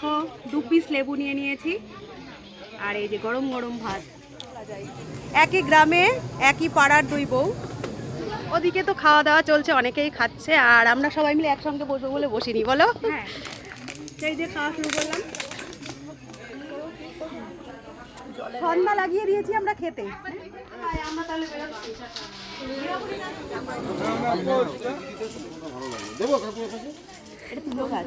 দেখো দু পিস লেবু নিয়ে নিয়েছি। আর এই যে গরম গরম ভাত। একই গ্রামে একই পাড়ার দুই বউ। ওদিকে তো খাওয়া দাওয়া চলছে অনেকেই খাচ্ছে আর আমরা সবাই মিলে একসঙ্গে বসবো বলে বসিনি বলো? হ্যাঁ। সেই যে খাওয়া শুরু করলাম। সন্ধ্যা লাগিয়ে দিয়েছি আমরা খেতে। আমরা তাহলে বেরোচ্ছি এটা তুলো গাছ?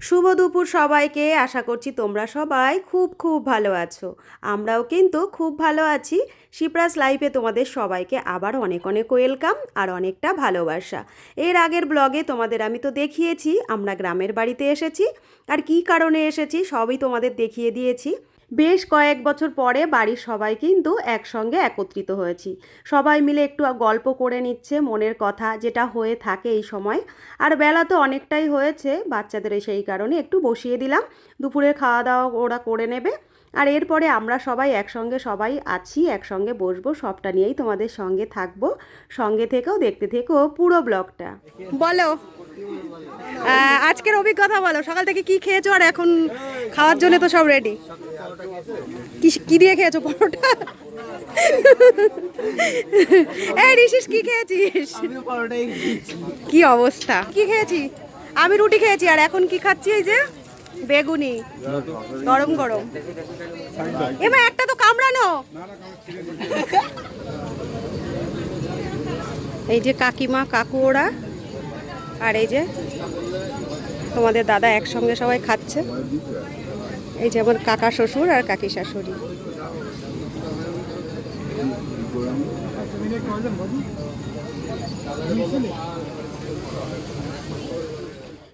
শুভ দুপুর সবাইকে। আশা করছি তোমরা সবাই খুব খুব ভালো আছো। আমরাও কিন্তু খুব ভালো আছি। শিপ্রাস লাইফে তোমাদের সবাইকে আবার অনেক অনেক ওয়েলকাম আর অনেকটা ভালোবাসা। এর আগের ব্লগে তোমাদের আমি তো দেখিয়েছি, আমরা গ্রামের বাড়িতে এসেছি। আর কি কারণে এসেছি সবই তোমাদের দেখিয়ে দিয়েছি। বেশ কয়েক বছর পরে বাড়ির সবাই কিন্তু একসঙ্গে একত্রিত হয়েছি। সবাই মিলে একটু গল্প করে নিচ্ছে মনের কথা যেটা হয়ে থাকে এই সময়। আর বেলা তো অনেকটাই হয়েছে, বাচ্চাদের সেই কারণে একটু বসিয়ে দিলাম। দুপুরের খাওয়া দাওয়া ওরা করে নেবে। আর এরপরে আমরা সবাই একসঙ্গে সবাই আছি একসঙ্গে বসবো সবটা নিয়েই তোমাদের সঙ্গে থাকব। সঙ্গে থেকেও দেখতে থেকেও পুরো ব্লগটা। বলো আজকের অভিজ্ঞতা বলো। সকাল থেকে কি খেয়েছো আর এখন খাওয়ার জন্য তো সব রেডি কি কি দিয়ে খেয়েছো পরোটা? এই ঋষিস কি খেয়েছিস? কি অবস্থা? কি খেয়েছি? আমি রুটি খেয়েছি আর এখন কি খাচ্ছি এই যে? বেগুনি, গরম গরম। এবার একটা তো কামড়ানো। এই যে কাকিমা, কাকু ওরা, আর এই যে তোমাদের দাদা একসঙ্গে সবাই খাচ্ছে। এই যে আমার কাকা শ্বশুর আর কাকি শাশুড়ি।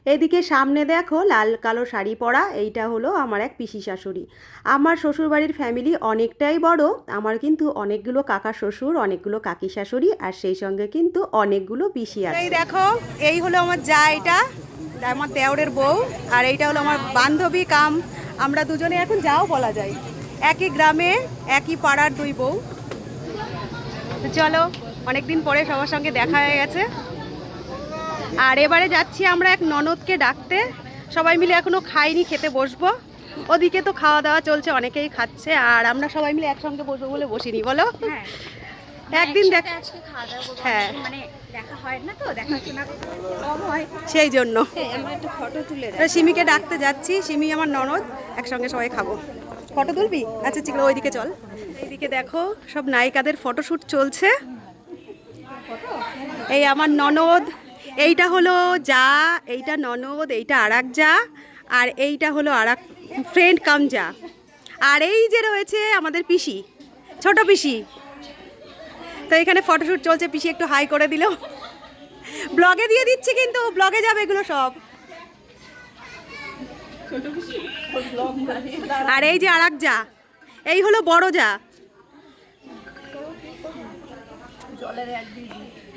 এদিকে সামনে দেখো লাল কালো শাড়ি পরা, এইটা হলো আমার এক পিসি শাশুড়ি। আমার শ্বশুরবাড়ির ফ্যামিলি অনেকটাই বড়, আমার কিন্তু অনেকগুলো কাকা শ্বশুর, অনেকগুলো কাকি শাশুড়ি, আর সেই সঙ্গে কিন্তু অনেকগুলো পিসি আছে। এই দেখো, এই হলো আমার যা এটা, আমার দেওরের বউ, আর এইটা হলো আমার বান্ধবী কাম। আমরা দুজনে এখন যাও বলা যায়। একই গ্রামে, একই পাড়ার দুই বউ। চলো, অনেকদিন পরে সবার সঙ্গে দেখা হয়ে গেছে। আর এবারে যাচ্ছি আমরা এক ননদকে ডাকতে। সবাই মিলে এখনও খাইনি খেতে বসবো। ওদিকে তো খাওয়া দাওয়া চলছে অনেকেই খাচ্ছে আর আমরা সবাই মিলে একসঙ্গে বসবো বলে বসিনি বলো? হ্যাঁ। একদিন দেখ হ্যাঁ। মানে হয় হয়। সেই জন্য। তো সিমিকে ডাকতে যাচ্ছি সিমি আমার ননদ একসঙ্গে সবাই খাব। ফটো তুলবি? আচ্ছা আছে ওইদিকে চল। এইদিকে দেখো সব নায়িকাদের ফটোশ্যুট চলছে। এই আমার ননদ এইটা হলো যা, এইটা ননদ, এইটা আরাক যা, আর এইটা হলো আরাক ফ্রেন্ড কাম যা। আর এই যে রয়েছে আমাদের পিসি, ছোট পিসি। তো এখানে ফটোশ্যুট চলছে, পিসি একটু হাই করে দিল। ব্লগে দিয়ে দিচ্ছি কিন্তু ব্লগে যাবে এগুলো সব। আর এই যে আরাক যা, এই হলো বড় যা।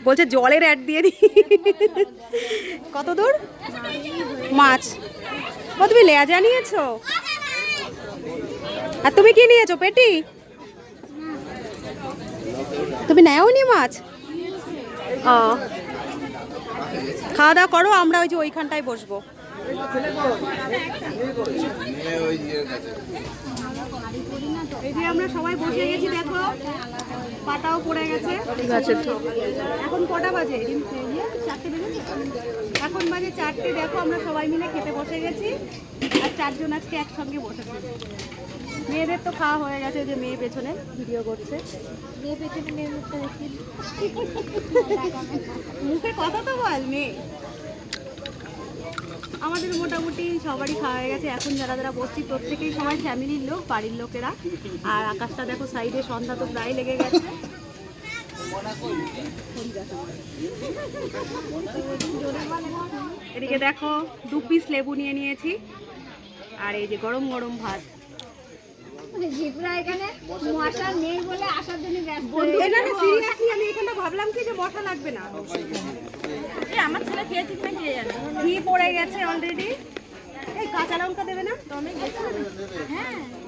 বলছে জলের অ্যাড দিয়ে দি কত দূর? মাছ। ও তুমি লেজা নিয়েছো আর তুমি কি নিয়েছো পেটি? তুমি নেওনি মাছ? ও। খাওয়া দাওয়া করো আমরা ওই যে ওইখানটায় বসবো। আমরা সবাই বসে গেছি দেখো। পাটাও পড়ে গেছে। ঠিক আছে। এখন কটা বাজে? চারটে বেজেছে এখন বাজে চারটে দেখো আমরা সবাই মিলে খেতে বসে গেছি। আর চারজন আজকে একসঙ্গে বসেছি। মেয়েদের তো খাওয়া হয়ে গেছে ওই যে মেয়ে পেছনে ভিডিও করছে। মেয়ে পেছনে মেয়ের মুখটা দেখি। মুখে কথা তো বল মেয়ে। আমাদের মোটামুটি সবারই খাওয়া হয়ে গেছে। এখন যারা যারা বসছি প্রত্যেকেই সবাই ফ্যামিলির লোক বাড়ির লোকেরা। আর আকাশটা দেখো সাইডে সন্ধ্যা তো প্রায় লেগে গেছে। এদিকে দেখো দু পিস লেবু নিয়ে নিয়েছি। আর এই যে গরম গরম ভাত। মানে এখানে মশা নেই বলে আসার জন্য ব্যস্ত। বন্ধু না না সিরিয়াসলি আমি এখানটা ভাবলাম কি যে মশা লাগবে না। আমার ছেলে খেয়েছে কিনা ঘি পড়ে গেছে অলরেডি এই কাঁচা লঙ্কা দেবে না? হ্যাঁ হ্যাঁ।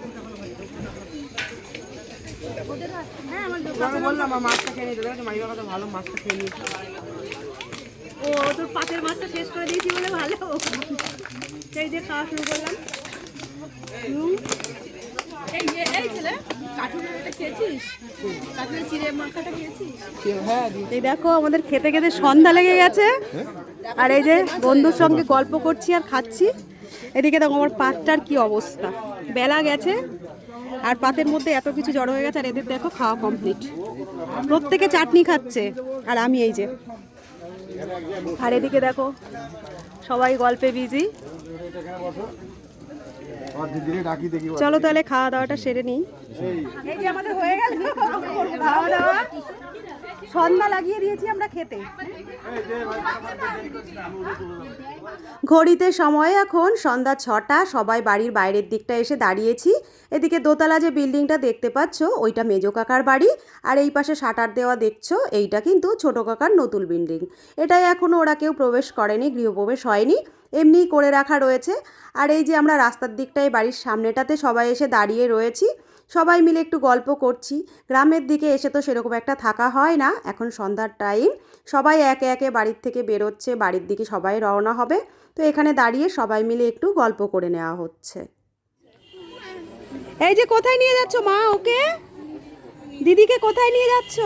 আমি বললাম মাছটা খেয়ে নিতে। দেখো মাইবা কত ভালো মাছটা খেয়ে নিয়েছে। ও তোর পাতের মাছটা শেষ করে দিয়েছি বলে এই যে খাওয়া শুরু করলাম। এই এই ছেলে কাঠুরের এটা খেয়েছিস? কাঠুরের চিড়ে মাখাটা খেয়েছিস? এই দেখো আমাদের খেতে খেতে সন্ধ্যা লেগে গেছে। আর এই যে বন্ধুর সঙ্গে গল্প করছি আর খাচ্ছি। এদিকে দেখো আমার পাতটার কি অবস্থা। বেলা গেছে। আর পাতের মধ্যে এত কিছু জড়ো হয়ে গেছে আর এদের দেখো খাওয়া কমপ্লিট প্রত্যেকে চাটনি খাচ্ছে। আর আমি এই যে। আর এদিকে দেখো সবাই গল্পে বিজি চলো তাহলে খাওয়া দাওয়াটা সেরে নিই। আমাদের হয়ে গেল। লাগিয়ে দিয়েছি আমরা খেতে। ঘড়িতে সময় এখন, সন্ধ্যা ছটা, সবাই বাড়ির বাইরের দিকটা এসে দাঁড়িয়েছি। এদিকে দোতলা যে বিল্ডিংটা দেখতে পাচ্ছ, ওইটা মেজো কাকার বাড়ি, আর এই পাশে শাটার দেওয়া দেখছ, এইটা কিন্তু ছোট কাকার নতুন বিল্ডিং। এটাই এখনও ওরা কেউ প্রবেশ করেনি, গৃহপ্রবেশ হয়নি, এমনিই করে রাখা রয়েছে। আর এই যে আমরা রাস্তার দিকটায় বাড়ির সামনেটাতে সবাই এসে দাঁড়িয়ে রয়েছি সবাই মিলে একটু গল্প করছি। গ্রামের দিকে এসে তো সেরকম একটা থাকা হয় না। এখন সন্ধ্যার টাইম সবাই একে একে বাড়ির থেকে বেরোচ্ছে, বাড়ির দিকে সবাই রওনা হবে। তো এখানে দাঁড়িয়ে সবাই মিলে একটু গল্প করে নেওয়া হচ্ছে। এই যে কোথায় নিয়ে যাচ্ছ মা ওকে? দিদিকে কোথায় নিয়ে যাচ্ছ?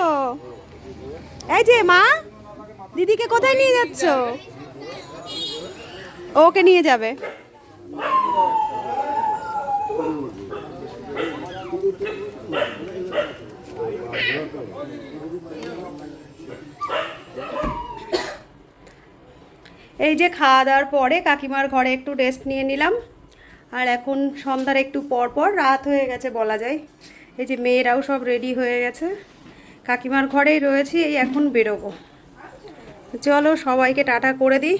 এই যে মা, দিদিকে কোথায় নিয়ে যাচ্ছ? ওকে নিয়ে যাবে। এই যে খাওয়া দাওয়ার পরে কাকিমার ঘরে একটু রেস্ট নিয়ে নিলাম। আর এখন সন্ধ্যার একটু পর পর, রাত হয়ে গেছে বলা যায়। এই যে মেয়েরাও সব রেডি হয়ে গেছে। কাকিমার ঘরেই রয়েছি, এই এখন বেরোবো। চলো সবাইকে টাটা করে দিই।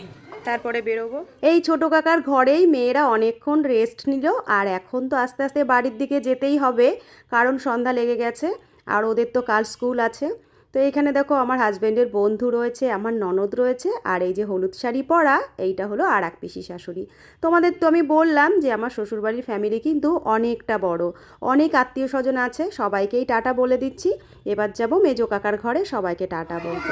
তারপরে বেরোবো? এই ছোট কাকার ঘরেই মেয়েরা অনেকক্ষণ রেস্ট নিল, আর এখন তো আস্তে আস্তে বাড়ির দিকে যেতেই হবে, কারণ সন্ধ্যা লেগে গেছে, আর ওদের তো কাল স্কুল আছে। তো এখানে দেখো আমার হাজব্যান্ডের বন্ধু রয়েছে, আমার ননদ রয়েছে, আর এই যে হলুদ শাড়ি পরা, এইটা হলো আর এক পিসি শাশুড়ি। তোমাদের তো আমি বললাম যে আমার শ্বশুরবাড়ির ফ্যামিলি কিন্তু অনেকটা বড়, অনেক আত্মীয় স্বজন আছে, সবাইকেই টাটা বলে দিচ্ছি। এবার যাব মেজো কাকার ঘরে, সবাইকে টাটা বলতে।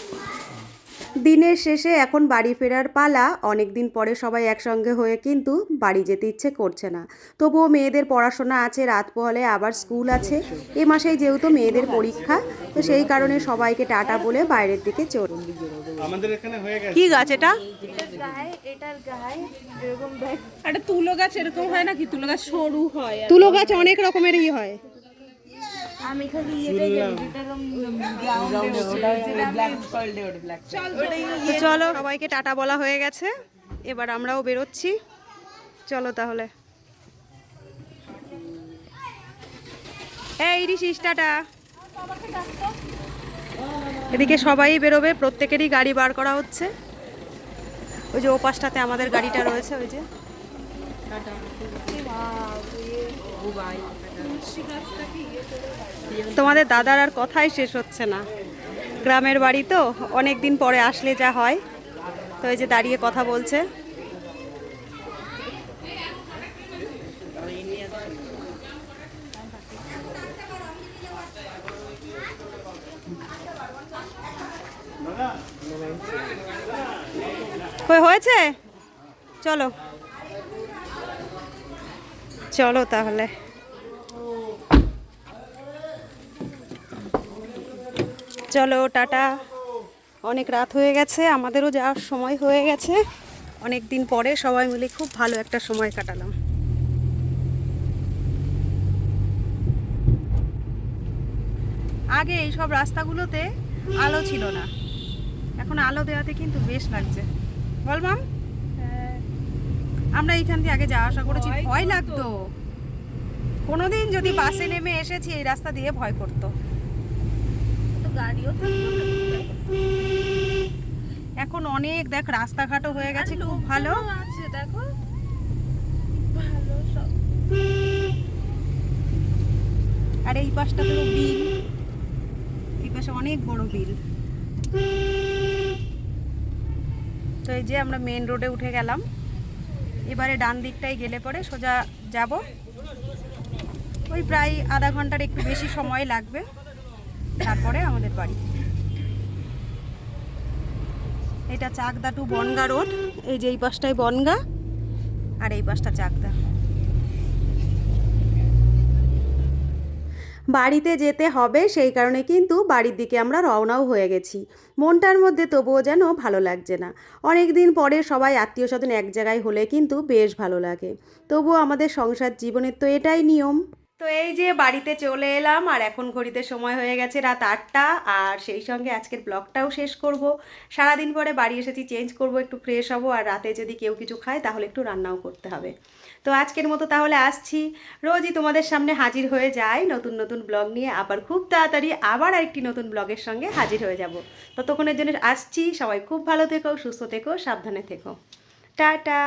দিনের শেষে এখন বাড়ি ফেরার পালা। অনেক দিন পরে সবাই একসঙ্গে হয়ে কিন্তু বাড়ি যেতে ইচ্ছে করছে না। তবুও মেয়েদের পড়াশোনা আছে রাত পোহালে আবার স্কুল আছে। এ মাসেই যেহেতু মেয়েদের পরীক্ষা তো সেই কারণে সবাইকে টাটা বলে বাইরের দিকে চল আমাদের এখানে হয়ে গেছে। কি গাছ এটা? একটা তুলো গাছ এরকম হয় নাকি? তুলো গাছ সরু হয় তুলো গাছ অনেক রকমেরই হয়। তো চলো সবাইকে টাটা বলা হয়ে গেছে। এবার আমরাও বেরোচ্ছি। চলো তাহলে। এই রিসিস টাটা। এদিকে সবাই বেরোবে প্রত্যেকেরই গাড়ি বার করা হচ্ছে। ওই যে ও পাশটাতে আমাদের গাড়িটা রয়েছে ওই যে। তোমাদের দাদার আর কথাই শেষ হচ্ছে না। গ্রামের বাড়ি তো অনেক দিন পরে আসলে যা হয়। তো এই যে দাঁড়িয়ে কথা বলছে। হয়েছে? চলো। চলো তাহলে। চলো, টাটা। অনেক রাত হয়ে গেছে, আমাদেরও যাওয়ার সময় হয়ে গেছে। অনেক দিন পরে সবাই মিলে খুব ভালো একটা সময় কাটালাম। আগে এই সব রাস্তাগুলোতে আলো ছিল না। এখন আলো দেওয়াতে কিন্তু বেশ লাগছে। বল, মাম। আমরা এইখান দিয়ে আগে যাওয়া আসা করেছি ভয় লাগতো। কোনোদিন যদি বাসে নেমে এসেছি এই রাস্তা দিয়ে ভয় করতো। এখন অনেক দেখ রাস্তাঘাটও হয়ে গেছে খুব ভালো। দেখো। আর এই পাশটা তো বিল। এই পাশে অনেক বড় বিল। তো এই যে আমরা মেন রোডে উঠে গেলাম। এবারে ডান দিকটায় গেলে পরে সোজা যাব। ওই প্রায় আধা ঘণ্টার একটু বেশি সময় লাগবে। তারপরে আমাদের বাড়ি। এটা চাকদা টু বনগা রোড। এই যে এই পাশটায় বনগা, আর এই পাশটা চাকদা। বাড়িতে যেতে হবে, সেই কারণে কিন্তু বাড়ির দিকে আমরা রওনাও হয়ে গেছি। মনটার মধ্যে তবুও যেন ভালো লাগছে না। অনেক দিন পরে সবাই আত্মীয় স্বজন এক জায়গায় হলে কিন্তু বেশ ভালো লাগে। তবুও আমাদের সংসার জীবনের তো এটাই নিয়ম। তো এই যে বাড়িতে চলে এলাম, আর এখন ঘড়িতে সময় হয়ে গেছে রাত আটটা, আর সেই সঙ্গে আজকের ব্লগটাও শেষ করব। সারাদিন পরে বাড়ি এসেছি, চেঞ্জ করব, একটু ফ্রেশ হব, আর রাতে যদি কেউ কিছু খায় তাহলে একটু রান্নাও করতে হবে। তো আজকের মতো তাহলে আসছি। রোজই তোমাদের সামনে হাজির হয়ে যায় নতুন নতুন ব্লগ নিয়ে। আবার খুব তাড়াতাড়ি আবার আরেকটি নতুন ব্লগের সঙ্গে হাজির হয়ে যাব। ততক্ষণের জন্য আসছি। সবাই খুব ভালো থেকো, সুস্থ থেকো, সাবধানে থেকো। টাটা!